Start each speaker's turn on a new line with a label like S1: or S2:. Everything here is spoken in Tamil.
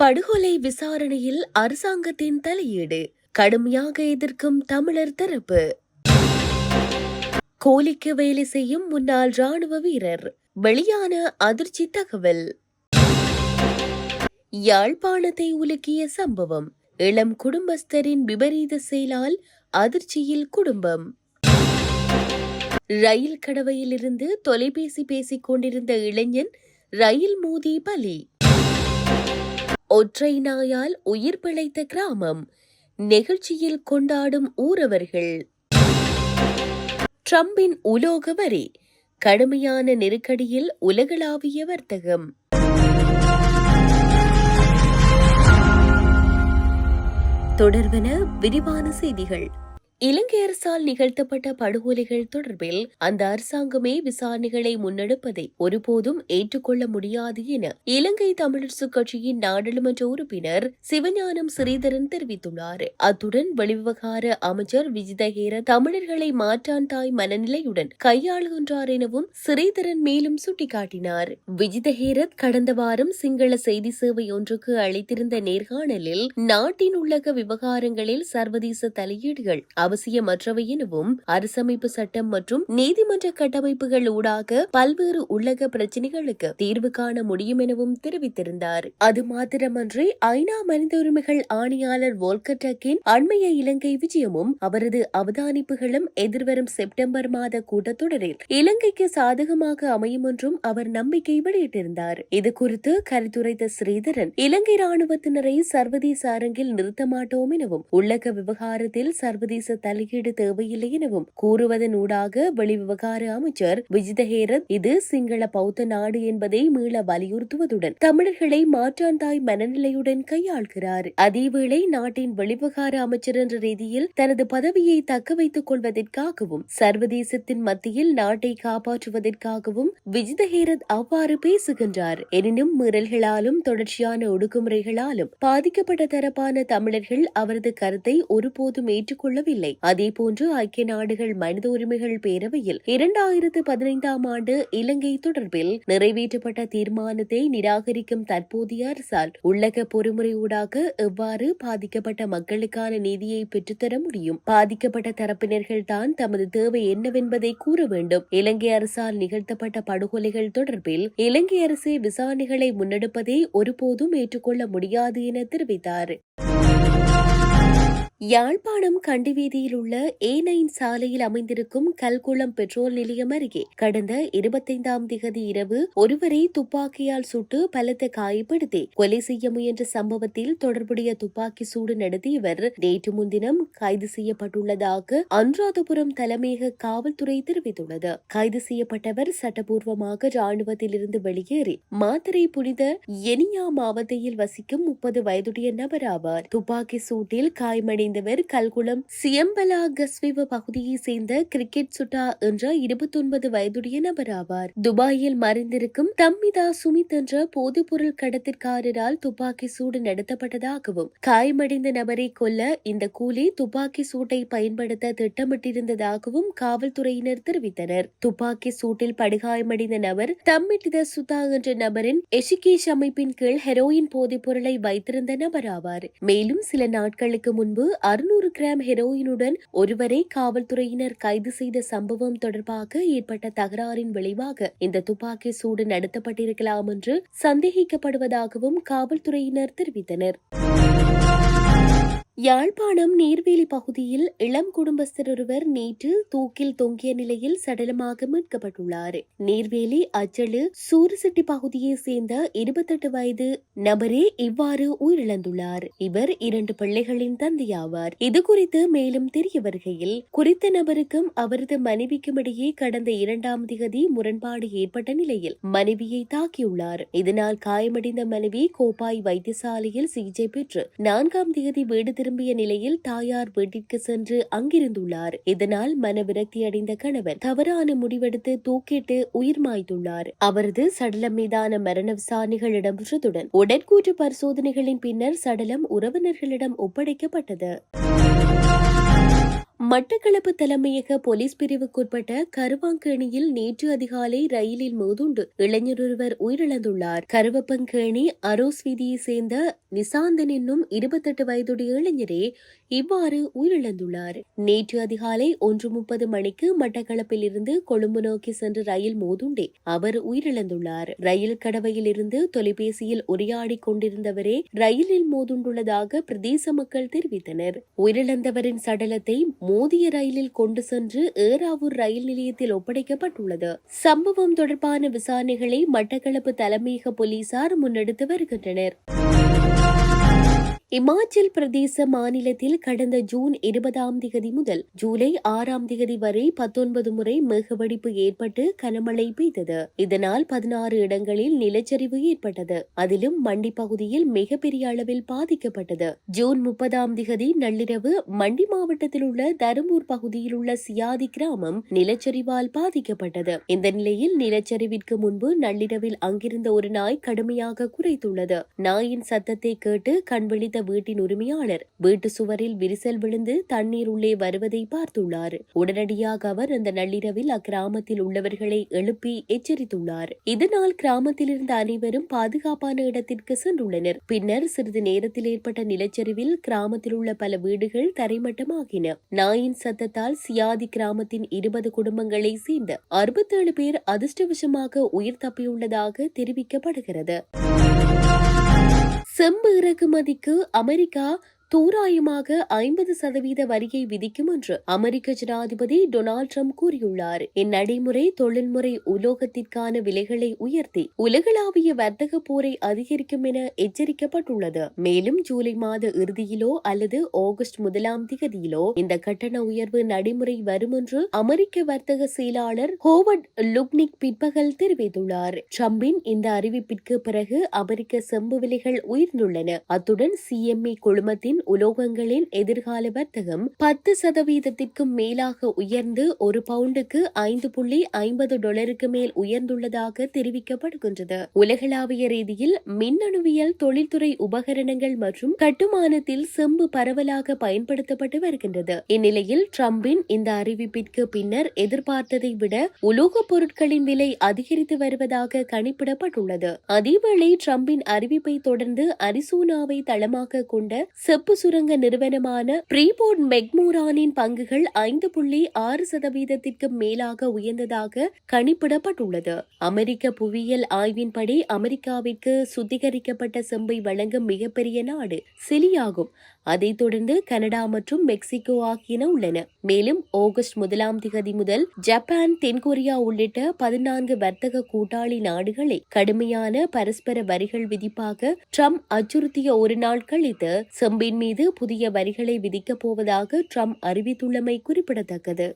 S1: படுகொலை விசாரணையில் அரசாங்கத்தின் தலையீடு. கடுமையாக எதிர்க்கும் தமிழர் தரப்பு. கோலிக்கு வேலை செய்யும் முன்னாள் ராணுவ வீரர். வெளியான அதிர்ச்சி தகவல். யாழ்ப்பாணத்தை உலுக்கிய சம்பவம். இளம் குடும்பஸ்தரின் விபரீத செயலால் அதிர்ச்சியில் குடும்பம். ரயில் கடவையிலிருந்து தொலைபேசி பேசிக் கொண்டிருந்த இளைஞன் ரயில் மோதி பலி. ஒற்றை நாயால் உயிர் பிழைத்த கிராமம் நெகிழ்ச்சியில் கொண்டாடும் ஊரவர்கள். ட்ரம்பின் உலோக வரி கடுமையான நெருக்கடியில் உலகளாவிய வர்த்தகம். தொடர்வன விரிவான செய்திகள். இலங்கை அரசால் நிகழ்த்தப்பட்ட படுகொலைகள் தொடர்பில் அந்த அரசாங்கமே விசாரணைகளை முன்னெடுப்பதை ஒருபோதும் ஏற்றுக்கொள்ள முடியாது என இலங்கை தமிழரசு கட்சியின் நாடாளுமன்ற உறுப்பினர் சிவஞானம் ஸ்ரீதரன் தெரிவித்துள்ளார். அத்துடன் வெளிவிவகார அமைச்சர் விஜிதஹேர தமிழர்களை மாற்றான் தாய் மனநிலையுடன் கையாளுகின்றார் எனவும் ஸ்ரீதரன் மேலும் சுட்டிக்காட்டினார். விஜிதஹேரத் கடந்த வாரம் சிங்கள செய்தி சேவை ஒன்றுக்கு அளித்திருந்த நேர்காணலில் நாட்டின் உள்ளக விவகாரங்களில் சர்வதேச தலையீடுகள் அவசியமற்றவை எனவும் அரசமைப்பு சட்டம் மற்றும் நீதிமன்ற கட்டமைப்புகள் ஊடாக பல்வேறு உள்ளக பிரச்சினைகளுக்கு தீர்வு காண முடியும் எனவும் தெரிவித்திருந்தார். அது மாத்திரமன்றி ஐநா மனித உரிமைகள் ஆணையாளர் வோல்கட்டக்கின் அண்மைய இலங்கை விஜயமும் அவரது அவதானிப்புகளும் எதிர்வரும் செப்டம்பர் மாத கூட்டத்தொடரில் இலங்கைக்கு சாதகமாக அமையும் என்றும் அவர் நம்பிக்கை வெளியிட்டிருந்தார். இது குறித்து கருத்துரைத்த ஸ்ரீதரன் இலங்கை ராணுவத்தினரை சர்வதேச அரங்கில் நிறுத்த மாட்டோம் எனவும் உள்ளக விவகாரத்தில் சர்வதேச தலையீடு தேவையில்லை எனவும் கூறுவதன் ஊடாக வெளிவிவகார அமைச்சர் விஜிதஹேரத் இது சிங்கள பௌத்த நாடு என்பதை மீள வலியுறுத்துவதுடன் தமிழர்களை மாற்றாந்தாய் மனநிலையுடன் கையாள்கிறார். அதேவேளை நாட்டின் வெளிவிவகார அமைச்சர் என்ற ரீதியில் தனது பதவியை தக்க வைத்துக் கொள்வதற்காகவும் சர்வதேசத்தின் மத்தியில் நாட்டை காப்பாற்றுவதற்காகவும் விஜிதஹேரத் அவ்வாறு பேசுகின்றார். எனினும் மீறல்களாலும் தொடர்ச்சியான ஒடுக்குமுறைகளாலும் பாதிக்கப்பட்ட தரப்பான தமிழர்கள் அவரது கருத்தை ஒருபோதும் ஏற்றுக்கொள்ளவில்லை. அதேபோன்று ஐக்கிய நாடுகள் மனித உரிமைகள் பேரவையில் இரண்டாயிரத்து பதினைந்தாம் ஆண்டு இலங்கை தொடர்பில் நிறைவேற்றப்பட்ட தீர்மானத்தை நிராகரிக்கும் தற்போதைய அரசால் உள்ளக பொறுமுறையூடாக எவ்வாறு பாதிக்கப்பட்ட மக்களுக்கான நீதியை பெற்றுத்தர முடியும்? பாதிக்கப்பட்ட தரப்பினர்கள் தான் தமது தேவை என்னவென்பதை கூற வேண்டும். இலங்கை அரசால் நிகழ்த்தப்பட்ட படுகொலைகள் தொடர்பில் இலங்கை அரசு விசாரணைகளை முன்னெடுப்பதை ஒருபோதும் ஏற்றுக்கொள்ள முடியாது என தெரிவித்தார். யாழ்ப்பாணம் கண்டி வீதியில் உள்ள ஏ நைன் சாலையில் அமைந்திருக்கும் கல்குளம் பெட்ரோல் நிலையம் அருகே கடந்த இருபத்தைந்தாம் திகதி இரவு ஒருவரை துப்பாக்கியால் சுட்டு பலத்த காயப்படுத்தி கொலை செய்ய முயன்ற சம்பவத்தில் தொடர்புடைய துப்பாக்கி சூடு நடத்தியவர் நேற்று முன்தினம் கைது செய்யப்பட்டுள்ளதாக அனுராதபுரம் தலைமையக காவல்துறை தெரிவித்துள்ளது. கைது செய்யப்பட்டவர் சட்டபூர்வமாக ராணுவத்தில் இருந்து வெளியேறி மாத்தரை புனித எனியா மாவட்டத்தில் வசிக்கும் முப்பது வயதுடைய நபர் ஆவார். துப்பாக்கி சூட்டில் காயமடைந்த சேர்ந்தவர். கல்குளம் சியம்பலா கஸ்விவ பகுதியை சேர்ந்த கிரிக்கெட் சுட்டா என்ற இருபத்தொன்பது வயதுடைய நபர் ஆவார் துபாயில் மறைந்திருக்கும் தம்மிதா சுமித் என்ற போதைப்பொருள் கடத்திற்காரரால் துப்பாக்கி சூடு நடத்தப்பட்டதாகவும் காயமடைந்த நபரை கொல்ல இந்த கூலி துப்பாக்கி சூட்டை பயன்படுத்த திட்டமிட்டிருந்ததாகவும் காவல்துறையினர் தெரிவித்தனர். துப்பாக்கி சூட்டில் படுகாயமடைந்த நபர் தம்மிட்டித சுதா என்ற நபரின் எஷிகேஷ் அமைப்பின் கீழ் ஹெரோயின் போதைப் பொருளை வைத்திருந்த நபர் ஆவார் மேலும் சில நாட்களுக்கு முன்பு அறுநூறு கிராம் ஹெரோயினுடன் ஒருவரை காவல்துறையினர் கைது செய்த சம்பவம் தொடர்பாக ஏற்பட்ட தகராறின் விளைவாக இந்த துப்பாக்கி சூடு நடத்தப்பட்டிருக்கலாம் என்று சந்தேகிக்கப்படுவதாகவும் காவல்துறையினர் தெரிவித்தனர். யாழ்ப்பாணம் நீர்வேலி பகுதியில் இளம் குடும்பஸ்தர் ஒருவர் நேற்று தூக்கில் தொங்கிய நிலையில் சடலமாக மீட்கப்பட்டுள்ளார். நீர்வேலி அச்சலு சூரசெட்டி பகுதியை சேர்ந்த இருபத்தெட்டு வயது நபரே இவ்வாறு உயிரிழந்துள்ளார். இவர் இரண்டு பிள்ளைகளின் தந்தையாவார். இது குறித்து மேலும் தெரிய வருகையில் குறித்த நபருக்கும் அவரது மனைவிக்கும் இடையே கடந்த இரண்டாம் திகதி முரண்பாடு ஏற்பட்ட நிலையில் மனைவியை தாக்கியுள்ளார். இதனால் காயமடைந்த மனைவி கோப்பாய் வைத்தியசாலையில் சிகிச்சை பெற்று நான்காம் திகதி வீடு திரும்பிய நிலையில் தாயார் வீட்டிற்கு சென்று அங்கிருந்துள்ளார். இதனால் மனவிரக்தி அடைந்த கணவர் தவறான முடிவெடுத்து தூக்கிட்டு உயிர் மாய்த்துள்ளார். அவரது சடலம் மீதான மரண விசாரணைகள் இடம்பெற்றதுடன் உடற்கூற்று பரிசோதனைகளின் பின்னர் சடலம் உறவினர்களிடம் ஒப்படைக்கப்பட்டது. மட்டக்களப்பு தலைமையக போலீஸ் பிரிவுக்குட்பட்ட கருவாங்கேணியில் நேற்று அதிகாலை ரயிலில் மோதுண்டு இளைஞர் ஒருவர் உயிரிழந்துள்ளார். கருவப்பங்கேணி அரோஸ் வீதியை சேர்ந்த நிசாந்தன் என்னும் இருபத்தெட்டு வயதுடைய இளைஞரே இவ்வாறு உயிரிழந்துள்ளார். நேற்று அதிகாலை ஒன்று முப்பது மணிக்கு மட்டக்களப்பில் இருந்து கொழும்பு நோக்கி சென்ற ரயில் மோதுண்டே அவர் உயிரிழந்துள்ளார். ரயில் கடவையில் இருந்து தொலைபேசியில் உரையாடிக் கொண்டிருந்தவரே ரயிலில் மோதுண்டுள்ளதாக பிரதேச மக்கள் தெரிவித்தனர். உயிரிழந்தவரின் சடலத்தை மோதிய ரயிலில் கொண்டு சென்று ஏறாவூர் ரயில் நிலையத்தில் ஒப்படைக்கப்பட்டுள்ளது. சம்பவம் தொடர்பான விசாரணைகளை மட்டக்களப்பு தலைமையக போலீசார் முன்னெடுத்து வருகின்றனர். இமாச்சல் பிரதேச மாநிலத்தில் கடந்த ஜூன் இருபதாம் திகதி முதல் ஜூலை ஆறாம் திகதி வரை பத்தொன்பது முறை மேகவெடிப்பு ஏற்பட்டு கனமழை பெய்தது. இதனால் பதினாறு இடங்களில் நிலச்சரிவு ஏற்பட்டது. அதிலும் மண்டி பகுதியில் மிகப்பெரிய அளவில் பாதிக்கப்பட்டது. ஜூன் முப்பதாம் திகதி நள்ளிரவு மண்டி மாவட்டத்தில் உள்ள தருமூர் பகுதியில் உள்ள சியாதி கிராமம் நிலச்சரிவால் பாதிக்கப்பட்டது. இந்த நிலையில் நிலச்சரிவிற்கு முன்பு நள்ளிரவில் அங்கிருந்த ஒரு நாய் கடுமையாக குறைத்துள்ளது. நாயின் சத்தத்தை கேட்டு கண்விழித்த வீட்டின் உரிமையாளர். வீட்டு சுவரில் விரிசல் விழுந்து தண்ணீர் உள்ளே வருவதை பார்த்துள்ளார். உடனடியாக அவர் அந்த நள்ளிரவில் அக்கிராமத்தில் உள்ளவர்களை எழுப்பி எச்சரித்துள்ளார். இதனால் கிராமத்தில் இருந்த அனைவரும் பாதுகாப்பான இடத்திற்கு சென்றுள்ளனர். பின்னர் சிறிது நேரத்தில் ஏற்பட்ட நிலச்சரிவில் கிராமத்தில் உள்ள பல வீடுகள் தரைமட்டமாகின. நாயின் சத்தத்தால் சியாதி கிராமத்தின் இருபது குடும்பங்களை சேர்ந்த அறுபத்தேழு பேர் அதிர்ஷ்டவசமாக உயிர் தப்பியுள்ளதாக தெரிவிக்கப்படுகிறது. செம்பு இறக்குமதிக்கு அமெரிக்கா தோராயமாக ஐம்பது சதவீத வரியை விதிக்கும் என்று அமெரிக்க ஜனாதிபதி டொனால்ட் ட்ரம்ப் கூறியுள்ளார். இந்நடைமுறை தொழில்முறை உலோகத்திற்கான விலைகளை உயர்த்தி உலகளாவிய வர்த்தக போரை அதிகரிக்கும் என எச்சரிக்கப்பட்டுள்ளது. மேலும் ஜூலை மாத இறுதியிலோ அல்லது ஆகஸ்ட் முதலாம் திகதியிலோ இந்த கட்டண உயர்வு நடைமுறை வரும் என்று அமெரிக்க வர்த்தக செயலாளர் ஹோவர்ட் லுக்னிக் பிற்பகல் தெரிவித்துள்ளார். ட்ரம்பின் இந்த அறிவிப்பிற்கு பிறகு அமெரிக்க செம்பு விலைகள் உயர்ந்துள்ளன. அத்துடன் சிஎம்இ குழுமத்தின் உலோகங்களின் எதிர்கால வர்த்தகம் பத்து சதவீதத்திற்கும் மேலாக உயர்ந்து ஒரு பவுண்டுக்கு ஐந்து புள்ளி ஐம்பது டாலருக்கு மேல் உயர்ந்துள்ளதாக தெரிவிக்கப்படுகின்றது. உலகளாவிய ரீதியில் மின்னணுவியல் தொழில்துறை உபகரணங்கள் மற்றும் கட்டுமானத்தில் செம்பு பரவலாக பயன்படுத்தப்பட்டு வருகின்றது. இந்நிலையில் டிரம்பின் இந்த அறிவிப்பிற்கு பின்னர் எதிர்பார்த்ததை விட உலோகப் பொருட்களின் விலை அதிகரித்து வருவதாக கணிப்பிடப்பட்டுள்ளது. அதேவேளை டிரம்பின் அறிவிப்பை தொடர்ந்து அரிசோனாவை தளமாக கொண்ட செப்பு உப்பு சுரங்க நிறுவனமான பிரீபோர்ட் மெக்மூரானின் பங்குகள் ஐந்து புள்ளி ஆறு சதவீதத்திற்கு மேலாக உயர்ந்ததாக கணிப்பிடப்பட்டுள்ளது. அமெரிக்க புவியியல் ஆய்வின்படி அமெரிக்காவிற்கு சுத்திகரிக்கப்பட்ட செம்பை வழங்கும் மிகப்பெரிய நாடு சிலியாகும். அதைத் தொடர்ந்து கனடா மற்றும் மெக்சிகோ ஆகியன உள்ளன. மேலும் ஆகஸ்ட் முதலாம் திகதி முதல் ஜப்பான் தென்கொரியா உள்ளிட்ட பதினான்கு வர்த்தக கூட்டாளி நாடுகளை கடுமையான பரஸ்பர வரிகள் விதிப்பாக ட்ரம்ப் அச்சுறுத்திய ஒரு நாள் கழித்து செம்பின் மீது புதிய வரிகளை விதிக்கப் போவதாக ட்ரம்ப் அறிவித்துள்ளமை குறிப்பிடத்தக்கது.